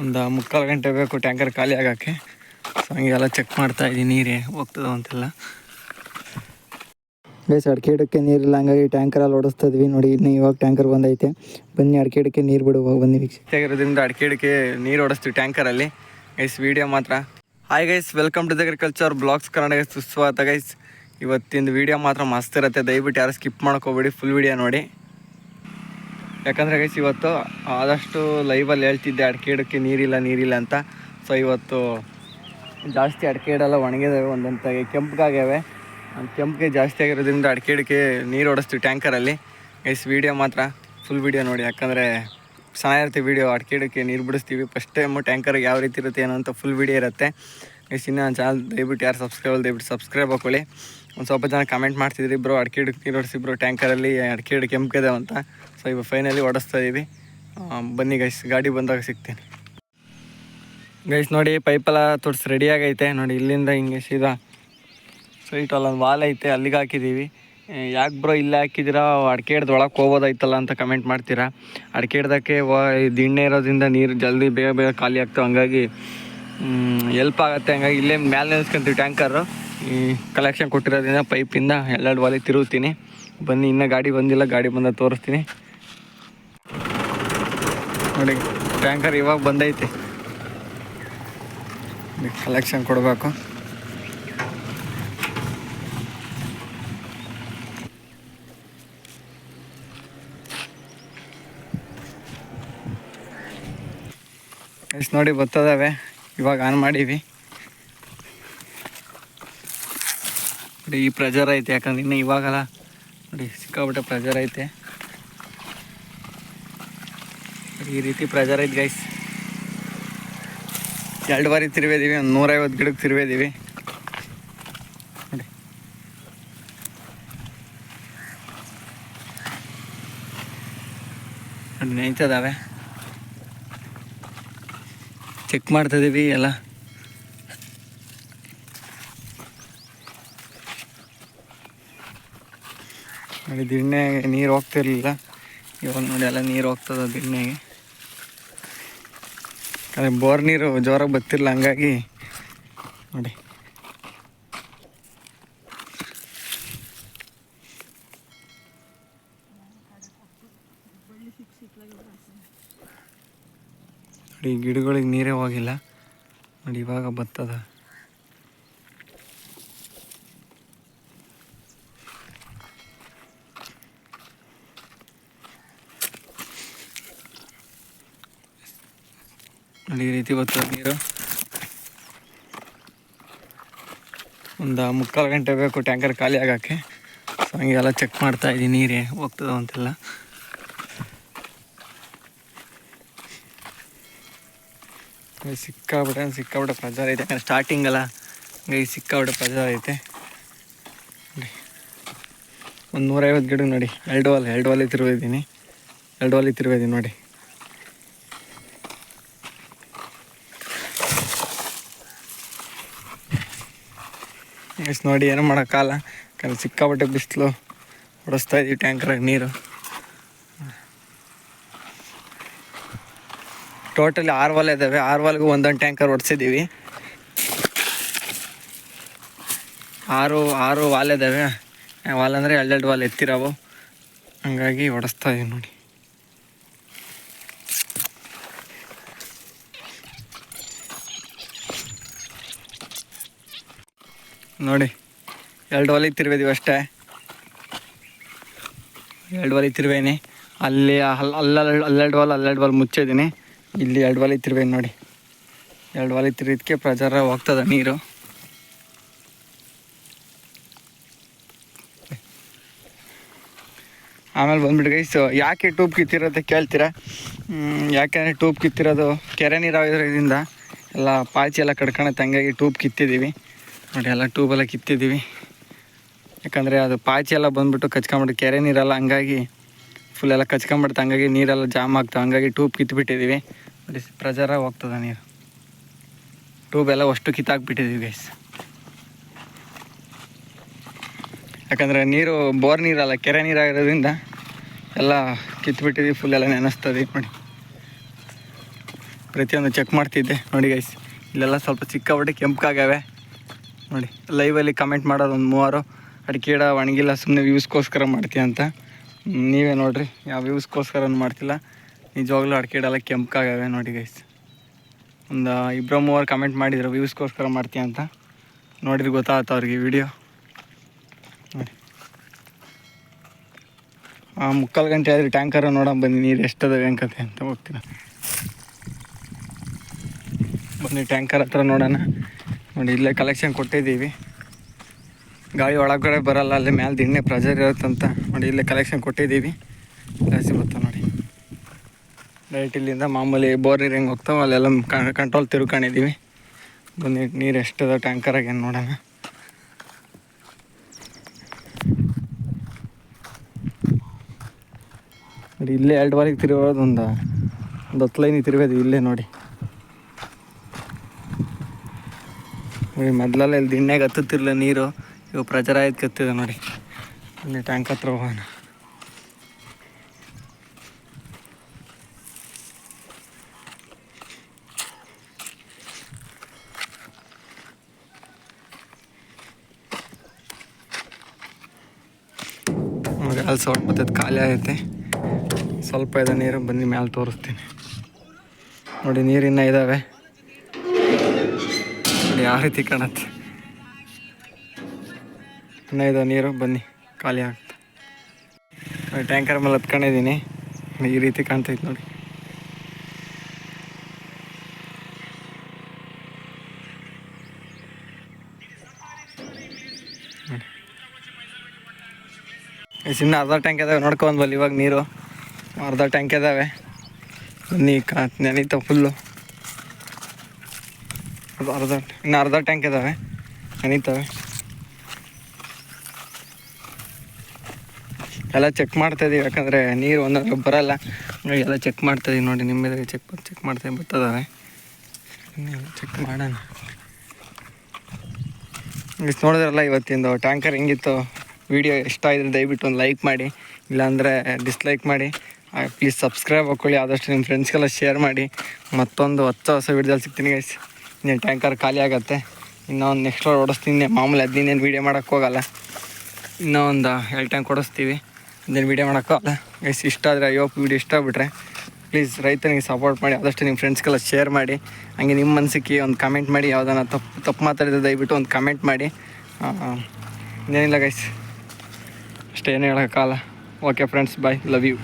ಒಂದು ಮುಕ್ಕಾಲು ಗಂಟೆ ಬೇಕು ಟ್ಯಾಂಕರ್ ಖಾಲಿ ಆಗೋಕ್ಕೆ. ಸೊ ಹಂಗೆಲ್ಲ ಚೆಕ್ ಮಾಡ್ತಾ ಇದ್ದೀನಿ ನೀರೇ ಹೋಗ್ತದೋ ಅಂತೆಲ್ಲ. ಗೈಸ್ ಅಡಿಕೆ ಗಿಡಕ್ಕೆ ನೀರಿಲ್ಲ ಹಂಗಾಗಿ ಟ್ಯಾಂಕರಲ್ಲಿ ಓಡಿಸ್ತಾ ಇದ್ವಿ. ನೋಡಿ ಇನ್ನು ಇವಾಗ ಟ್ಯಾಂಕರ್ ಬಂದೈತೆ. ಬನ್ನಿ ಅಡಿಕೆ ಗಿಡಕ್ಕೆ ನೀರು ಬಿಡುವಾಗ ಬನ್ನಿ ಆಗಿರೋದ್ರಿಂದ ಅಡಿಕೆ ಗಿಡಕ್ಕೆ ನೀರು ಓಡಿಸ್ತೀವಿ ಟ್ಯಾಂಕರಲ್ಲಿ ಗೈಸ್ ವಿಡಿಯೋ ಮಾತ್ರ. Hi guys welcome to the agriculture blogs Kannada ಸುಸ್ವಾಗತ ಗೈಸ್ ಇವತ್ತಿಂದು ವಿಡಿಯೋ ಮಾತ್ರ ಮಸ್ತ್ ಇರುತ್ತೆ. ದಯವಿಟ್ಟು ಯಾರು ಸ್ಕಿಪ್ ಮಾಡ್ಕೋಬೇಡಿ ಫುಲ್ ವಿಡಿಯೋ ನೋಡಿ. ಯಾಕಂದರೆ ಗೈಸ್ ಇವತ್ತು ಆದಷ್ಟು ಲೈವಲ್ಲಿ ಹೇಳ್ತಿದ್ದೆ, ಅಡಿಕೆ ಇಡೋಕ್ಕೆ ನೀರಿಲ್ಲ ನೀರಿಲ್ಲ ಅಂತ. ಸೊ ಇವತ್ತು ಜಾಸ್ತಿ ಅಡಿಕೆ ಗಿಡೆಲ್ಲ ಒಣಗಿದಾವೆ ಒಂದೊಂದಾಗಿ ಕೆಂಪಗಾಗ್ಯಾವೆ. ಕೆಂಪಿಗೆ ಜಾಸ್ತಿ ಆಗಿರೋದ್ರಿಂದ ಅಡಿಕೆ ಗಿಡಕ್ಕೆ ನೀರು ಓಡಿಸ್ತೀವಿ ಟ್ಯಾಂಕರಲ್ಲಿ ಗೈಸ್ ವಿಡಿಯೋ ಮಾತ್ರ ಫುಲ್ ವಿಡಿಯೋ ನೋಡಿ. ಯಾಕಂದರೆ ಚೆನ್ನಾಗಿರುತ್ತೆ ವೀಡಿಯೋ ಅಡಿಕೆ ಗಿಡಕ್ಕೆ ನೀರು ಬಿಡಿಸ್ತೀವಿ. ಫಸ್ಟ್ ಟೈಮು ಟ್ಯಾಂಕರ್ಗೆ ಯಾವ ರೀತಿ ಇರುತ್ತೆ ಏನೋ ಅಂತ ಫುಲ್ ವಿಡಿಯೋ ಇರುತ್ತೆ. ಗೈಸ್ ಇನ್ನೂ ಚಾನಲ್ ದಯವಿಟ್ಟು ಯಾರು ಸಬ್ಸ್ಕ್ರೈಬ್ ದಯವಿಟ್ಟು ಸಬ್ಸ್ಕ್ರೈಬ್ ಹಾಕೊಳ್ಳಿ. ಒಂದು ಸ್ವಲ್ಪ ಜನ ಕಮೆಂಟ್ ಮಾಡ್ತಿದ್ರಿ ಬ್ರೋ ಅಡಿಕೆ ಹಿಡ್ಕಿ ಟ್ಯಾಂಕರ್ ಟ್ಯಾಂಕರಲ್ಲಿ ಅಡಿಕೆ ಗಿಡ ಕೆಂಪಿದೆ ಅಂತ. ಸೊ ಇವಾಗ ಫೈನಲಿ ಓಡಿಸ್ತಾ ಇದ್ದೀವಿ ಬನ್ನಿ ಗೈಸ್ ಗಾಡಿ ಬಂದಾಗ ಸಿಗ್ತೀನಿ. ಗೈಸ್ ನೋಡಿ ಪೈಪೆಲ್ಲ ತೋರ್ಸ್ ರೆಡಿ ಆಗೈತೆ. ನೋಡಿ, ಇಲ್ಲಿಂದ ಹಿಂಗೆ ಸೀದಾ ಸ್ಟ್ರೈಟ್ ಅಲ್ಲೊಂದು ವಾಲ್ ಐತೆ, ಅಲ್ಲಿಗೆ ಹಾಕಿದ್ದೀವಿ ಯಾಕೆ ಬ್ರೋ ಇಲ್ಲೇ ಹಾಕಿದ್ದೀರಾ ಅಡಿಕೆ ಹಿಡ್ದು ಒಳಗೆ ಹೋಗೋದೈತಲ್ಲ ಅಂತ ಕಮೆಂಟ್ ಮಾಡ್ತೀರಾ? ಅಡಿಕೆ ಹಿಡ್ದಕ್ಕೆ ದಿಣ್ಣೆ ಇರೋದ್ರಿಂದ ನೀರು ಜಲ್ದಿ ಬೇಗ ಬೇಗ ಖಾಲಿ ಆಗ್ತವೆ. ಹಂಗಾಗಿ ಎಲ್ಪ್ ಆಗುತ್ತೆ. ಹಂಗಾಗಿ ಇಲ್ಲೇ ಮ್ಯಾಲೆ ನಿಲ್ಸ್ಕೊಂತೀವಿ ಟ್ಯಾಂಕರು ಈ ಕಲೆಕ್ಷನ್ ಕೊಟ್ಟಿರೋದ್ರಿಂದ ಪೈಪಿಂದ ಎರಡೆರಡು ವಾಲಿ ತಿರುಗುತ್ತೀನಿ ಬನ್ನಿ, ಇನ್ನೂ ಗಾಡಿ ಬಂದಿಲ್ಲ, ಗಾಡಿ ಬಂದ ತೋರಿಸ್ತೀನಿ. ನೋಡಿ ಟ್ಯಾಂಕರ್ ಇವಾಗ ಬಂದೈತೆ. ಕಲೆಕ್ಷನ್ ಕೊಡಬೇಕು. ಎಷ್ಟು ನೋಡಿ ಬರ್ತದವೆ ಇವಾಗ ಆನ್ ಮಾಡೀವಿ ನೋಡಿ, ಈ ಪ್ರೆಜರ್ ಐತೆ. ಯಾಕಂದ್ರೆ ಇನ್ನು ಇವಾಗಲ್ಲ. ನೋಡಿ ಸಿಕ್ಕಾಬಿಟ್ಟೆ ಪ್ರೆಜರ್ ಐತೆ. ಈ ರೀತಿ ಪ್ರೆಜರ್ ಐತೆ ಗೈಸ್ ಎರಡು ಬಾರಿ ತಿರುವಿದ್ದೀವಿ ಒಂದು ನೂರೈವತ್ತು ಗಿಡಕ್ಕೆ ತಿರುವಿದ್ದೀವಿ ನೋಡಿ. ನೋಡಿ ಚೆಕ್ ಮಾಡ್ತಿದ್ದೀವಿ ಎಲ್ಲ. ನೋಡಿ ದಿಣ್ಣೆಗೆ ನೀರು ಹೋಗ್ತಿರ್ಲಿಲ್ಲ. ಇವಾಗ ನೋಡಿ ಎಲ್ಲ ನೀರು ಹೋಗ್ತದ ದಿಣ್ಣೆಗೆ ಅದೇ ಬೋರ್ ನೀರು ಜೋರಾಗಿ ಬತ್ತಿರಲಿಲ್ಲ ಹಂಗಾಗಿ ನೋಡಿ. ನೋಡಿ ಗಿಡಗಳಿಗೆ ನೀರೇ ಹೋಗಿಲ್ಲ. ನೋಡಿ ಇವಾಗ ಬರ್ತದ. ಈ ರೀತಿ ಬರ್ತದೆ ನೀರು? ಒಂದು ಮುಕ್ಕಾಲು ಗಂಟೆ ಬೇಕು ಟ್ಯಾಂಕರ್ ಖಾಲಿ ಆಗೋಕ್ಕೆ ಸೊ ಹಂಗೆಲ್ಲ ಚೆಕ್ ಮಾಡ್ತಾ ಇದ್ದೀನಿ ನೀರೇ ಹೋಗ್ತದ ಅಂತೆಲ್ಲ. ಸಿಕ್ಕಾಬಿಟ್ಟೆ ಸಿಕ್ಕಾಬಿಟ್ಟೆ ಪ್ರಜಾರ ಐತೆ ಯಾಕಂದ್ರೆ ಸ್ಟಾರ್ಟಿಂಗ್ ಅಲ್ಲ. ಗೈ ಸಿಕ್ಕಾಬಿಟ್ಟೆ ಪ್ರಜಾರ ಐತೆ. ಒಂದು ನೂರೈವತ್ತು ಗಿಡ ನೋಡಿ. ಎರಡು ವಾಲ್ ಎರಡು ವಾಲಿ ತಿರುವಿದ್ದೀನಿ ಎರಡು ವಾಲಿ ತಿರುವಿದ್ದೀನಿ ನೋಡಿ. ಎಸ್ ನೋಡಿ ಏನು ಮಾಡೋಕ್ಕಾಗಲ್ಲ. ಯಾಕಂದ್ರೆ ಸಿಕ್ಕಾಪಟ್ಟೆ ಬಿಸಿಲು ಹೊಡಿಸ್ತಾ ಇದೀವಿ ಟ್ಯಾಂಕರಾಗ ನೀರು. ಟೋಟಲಿ ಆರು ವಾಲ್ ಇದ್ದಾವೆ ಆರು ವಾಲ್ಗೂ ಒಂದೊಂದು ಟ್ಯಾಂಕರ್ ಹೊಡ್ಸಿದ್ದೀವಿ ಆರು ಆರು ವಾಲ್ ಇದ್ದಾವೆ ವಾಲ್ ಅಂದರೆ ಎರಡೆರಡು ವಾಲ್ ಎತ್ತಿರವು. ಹಂಗಾಗಿ ಹೊಡೆಸ್ತಾ ಇದೀವಿ ನೋಡಿ. ನೋಡಿ, ಎರಡು ಒಲೆ ತಿರುವಿದೀವಿ ಅಷ್ಟೇ. ಎರಡು ಒಲೆ ತಿರುವೇನಿ ಅಲ್ಲಿ ಅಲ್ಲ ಅಲ್ಲ ಅಲ್ಲೆರಡು ವಾಲ್ ಅಲ್ಲೆರಡು ವಾಲ್ ಮುಚ್ಚಿದ್ದೀನಿ. ಇಲ್ಲಿ ಎರಡು ವಾಲಿ ತಿರುವೇನಿ ನೋಡಿ. ಎರಡು ವಾಲಿ ತಿರುಗಿದಕ್ಕೆ ಪ್ರಜಾರ ಹೋಗ್ತದೆ ನೀರು. ಆಮೇಲೆ ಬಂದ್ಬಿಟ್ಟು ಗೈಸ್ ಯಾಕೆ ಟೂಬ್ ಕಿತ್ತಿರೋದು ಕೇಳ್ತೀರಾ? ಯಾಕೆಂದರೆ ಟೂಬ್ ಕಿತ್ತಿರೋದು ಕೆರೆ ನೀರಾಗಿರೋದ್ರಿಂದ ಎಲ್ಲ ಪಾಚಿ ಎಲ್ಲ ಕಡ್ಕೊಂಡು ತಂಗಾಗಿ ಟೂಬ್ ಕಿತ್ತಿದ್ದೀವಿ. ನೋಡಿ, ಎಲ್ಲ ಟ್ಯೂಬೆಲ್ಲ ಕಿತ್ತಿದ್ದೀವಿ. ಯಾಕಂದರೆ ಅದು ಪಾಚಿ ಎಲ್ಲ ಬಂದ್ಬಿಟ್ಟು ಕಚ್ಕೊಂಬಿಟ್ಟು ಕೆರೆ ನೀರಲ್ಲ ಹಂಗಾಗಿ ಫುಲ್ ಎಲ್ಲ ಕಚ್ಕೊಂಬಿಡುತ್ತೆ. ಹಂಗಾಗಿ ನೀರೆಲ್ಲ ಜಾಮ್ ಆಗ್ತವೆ. ಹಂಗಾಗಿ ಟ್ಯೂಬ್ ಕಿತ್ಬಿಟ್ಟಿದ್ದೀವಿ. ನೋಡಿ, ಪ್ರಜರ ಹೋಗ್ತದೆ ನೀರು. ಟ್ಯೂಬ್ ಎಲ್ಲ ಅಷ್ಟು ಕಿತ್ತಾಕ್ಬಿಟ್ಟಿದ್ದೀವಿ ಗೈಸ್ ಯಾಕಂದರೆ ನೀರು, ಬೋರ್ ನೀರಲ್ಲ, ಕೆರೆ ನೀರಾಗಿರೋದ್ರಿಂದ ಎಲ್ಲ ಕಿತ್ಬಿಟ್ಟಿದ್ದೀವಿ ಫುಲ್ ಎಲ್ಲ ನೆನೆಸ್ತದೆ, ನೋಡಿ. ಪ್ರತಿಯೊಂದು ಚೆಕ್ ಮಾಡ್ತಿದ್ದೆ. ನೋಡಿ ಗೈಸ್ ಇಲ್ಲೆಲ್ಲ ಸ್ವಲ್ಪ ಚಿಕ್ಕಬಿಟ್ಟು ಕೆಂಪಗಾಗವೆ ನೋಡಿ ಲೈವಲ್ಲಿ ಕಮೆಂಟ್ ಮಾಡೋದು ಒಂದು ಮೂವರು. ಅಡಿಕೆಡ ಒಣಗಿಲ್ಲ ಸುಮ್ಮನೆ ವ್ಯೂಸ್ಗೋಸ್ಕರ ಮಾಡ್ತೀಯ ಅಂತ. ನೀವೇ ನೋಡಿರಿ, ಯಾವ ವ್ಯೂಸ್ಗೋಸ್ಕರ ಮಾಡ್ತಿಲ್ಲ. ನಿಜವಾಗ್ಲೂ ಅಡಿಕೆ ಎಲ್ಲ ಕೆಂಪಗಾಗವೆ ನೋಡಿ ಗೈಸ್ ಒಂದು ಇಬ್ಬರು ಮೂವರು ಕಮೆಂಟ್ ಮಾಡಿದ್ರು ವ್ಯೂಸ್ಗೋಸ್ಕರ ಮಾಡ್ತೀಯ ಅಂತ. ನೋಡಿದ್ರೆ ಗೊತ್ತಾಗುತ್ತೆ ಅವ್ರಿಗೆ ವಿಡಿಯೋ ನೋಡಿ. ಮುಕ್ಕಾಲು ಗಂಟೆ ಆದರೆ ಟ್ಯಾಂಕರ್ ನೋಡೋಣ ಬನ್ನಿ ನೀರು ಎಷ್ಟದವೆ ಅಂಕತೆ ಅಂತ ಹೋಗ್ತೀನಿ ಬನ್ನಿ ಟ್ಯಾಂಕರ್ ಹತ್ರ ನೋಡೋಣ. ನೋಡಿ, ಇಲ್ಲೇ ಕಲೆಕ್ಷನ್ ಕೊಟ್ಟಿದ್ದೀವಿ. ಗಾಳಿ ಒಳಗಡೆ ಬರಲ್ಲ, ಅಲ್ಲಿ ಮೇಲೆ ದಿಣ್ಣೆ ಪ್ರೆಜರ್ ಇರುತ್ತಂತ ನೋಡಿ, ಇಲ್ಲೇ ಕಲೆಕ್ಷನ್ ಕೊಟ್ಟಿದ್ದೀವಿ. ಜಾಸ್ತಿ ಬರ್ತಾವೆ ನೋಡಿ. ಡೈರೆಕ್ಟ್ ಇಲ್ಲಿಂದ ಮಾಮೂಲಿ ಬೋರ್ ನೀರು ಹೆಂಗೆ ಹೋಗ್ತಾವೆ ಅಲ್ಲೆಲ್ಲ ಕಂಟ್ರೋಲ್ ತಿರ್ಕೊಂಡಿದ್ದೀವಿ. ಬಂದು ನೀರು ಎಷ್ಟದ ಟ್ಯಾಂಕರಾಗ ಏನು ನೋಡೋಣ. ನೋಡಿ, ಇಲ್ಲೇ ಎರಡು ವಾರಿಗೆ ತಿರುಗೋದು ಒಂದು ಒಂದು ಹತ್ತು ಲೈನಿಗೆ ತಿರುಗೋದು ಇಲ್ಲೇ ನೋಡಿ. ನೋಡಿ, ಮೊದಲೆಲ್ಲ ಇಲ್ಲಿ ದಿಣ್ಣೆಗೆ ಹತ್ತುತ್ತಿರಲಿಲ್ಲ ನೀರು. ಇವು ಪ್ರಚಾರ ಆಯ್ತು ಕತ್ತಿದೆ ನೋಡಿ. ಅಲ್ಲಿ ಟ್ಯಾಂಕ್ ಹತ್ರ ಹೋಗೋಣ. ಅಲ್ಲಿ ಸೌಟ್ ಬರ್ತೈತೆ ಖಾಲಿ ಆಗೈತೆ. ಸ್ವಲ್ಪ ಇದೆ ನೀರು, ಬನ್ನಿ ಮ್ಯಾಲೆ ತೋರಿಸ್ತೀನಿ. ನೋಡಿ ನೀರಿನ್ನ ಇದ್ದಾವೆ ಯಾವ ರೀತಿ ಕಾಣತ್ತೆ. ಇನ್ನೂ ನೀರು, ಬನ್ನಿ, ಖಾಲಿ ಆಗ್ತದೆ ಟ್ಯಾಂಕರ್ ಮೇಲೆ ಹತ್ಕೊಂಡಿದ್ದೀನಿ. ಈ ರೀತಿ ಕಾಣ್ತೈತೆ ನೋಡಿ. ಇನ್ನು ಅರ್ಧ ಟ್ಯಾಂಕ್ ಇದಾವೆ. ನೋಡ್ಕೊಂಡು ಬಲ್ಲಿ ಇವಾಗ ನೀರು. ಅರ್ಧ ಟ್ಯಾಂಕ್ ಇದಾವೆ. ಬನ್ನಿ, ಕಾ ನೆನೀತಾವೆ ಫುಲ್ಲು ಅದು ಅರ್ಧ ಇನ್ನು ಅರ್ಧ ಟ್ಯಾಂಕ್ ಇದಾವೆ. ನೆನೀತವೆ ಎಲ್ಲ ಚೆಕ್ ಮಾಡ್ತಾ ಇದೀವಿ. ಯಾಕಂದರೆ ನೀರು ಒಂದೊಂದು ಬರಲ್ಲ. ಎಲ್ಲ ಚೆಕ್ ಮಾಡ್ತಾ ಇದೀವಿ ನೋಡಿ, ನಿಮ್ಮ ಚೆಕ್ ಚೆಕ್ ಮಾಡ್ತಾ ಬರ್ತದಾವೆ. ಚೆಕ್ ಮಾಡೋಣ. ಇಷ್ಟು ನೋಡಿದ್ರಲ್ಲ, ಇವತ್ತಿಂದು ಟ್ಯಾಂಕರ್ ಹೆಂಗಿತ್ತು? ವಿಡಿಯೋ ಇಷ್ಟ ಆಗಿದ್ರೆ ದಯವಿಟ್ಟು ಒಂದು ಲೈಕ್ ಮಾಡಿ. ಇಲ್ಲಾಂದರೆ ಡಿಸ್ಲೈಕ್ ಮಾಡಿ. ಪ್ಲೀಸ್ ಸಬ್ಸ್ಕ್ರೈಬ್ ಹಾಕೊಳ್ಳಿ. ಆದಷ್ಟು ನಿಮ್ಮ ಫ್ರೆಂಡ್ಸ್ಗೆಲ್ಲ ಶೇರ್ ಮಾಡಿ. ಮತ್ತೊಂದು ಹೊಸ ಹೊಸ ವಿಡಿಯೋದಲ್ಲಿ ಸಿಗ್ತೀನಿ ಗೈಸ್ ಇನ್ನೇನು ಟ್ಯಾಂಕರ್ ಖಾಲಿ ಆಗುತ್ತೆ. ಇನ್ನೂ ಒಂದು ನೆಕ್ಸ್ಟ್ ಓಡಿಸ್ತೀನಿ. ಮಾಮೂಲಿ ಅದನ್ನೇನು ವೀಡಿಯೋ ಮಾಡೋಕ್ಕೆ ಹೋಗಲ್ಲ. ಇನ್ನೂ ಒಂದು ಎರಡು ಟ್ಯಾಂಕ್ ಓಡಿಸ್ತೀವಿ. ಅದನ್ನು ವೀಡಿಯೋ ಮಾಡೋಕ್ಕಾಗಲ್ಲ ಗೈಸ್ ಇಷ್ಟ ಆದರೆ ಅಯ್ಯೋ ವಿಡಿಯೋ ಇಷ್ಟ ಆಗ್ಬಿಟ್ರೆ ಪ್ಲೀಸ್ ರೈತನಿಗೆ ಸಪೋರ್ಟ್ ಮಾಡಿ, ಆದಷ್ಟು ನಿಮ್ಮ ಫ್ರೆಂಡ್ಸ್ಗೆಲ್ಲ ಶೇರ್ ಮಾಡಿ, ಹಂಗೆ ನಿಮ್ಮ ಮನಸ್ಸಿಗೆ ಒಂದು ಕಮೆಂಟ್ ಮಾಡಿ, ಯಾವುದಾನ ತಪ್ಪು ತಪ್ಪು ಮಾತಾಡಿದ್ರೆ ದಯವಿಟ್ಟು ಒಂದು ಕಮೆಂಟ್ ಮಾಡಿ. ಇನ್ನೇನಿಲ್ಲ ಗೈಸ್ ಅಷ್ಟೇನು ಹೇಳೋಕ್ಕಾಗಲ್ಲ. Okay friends bye love you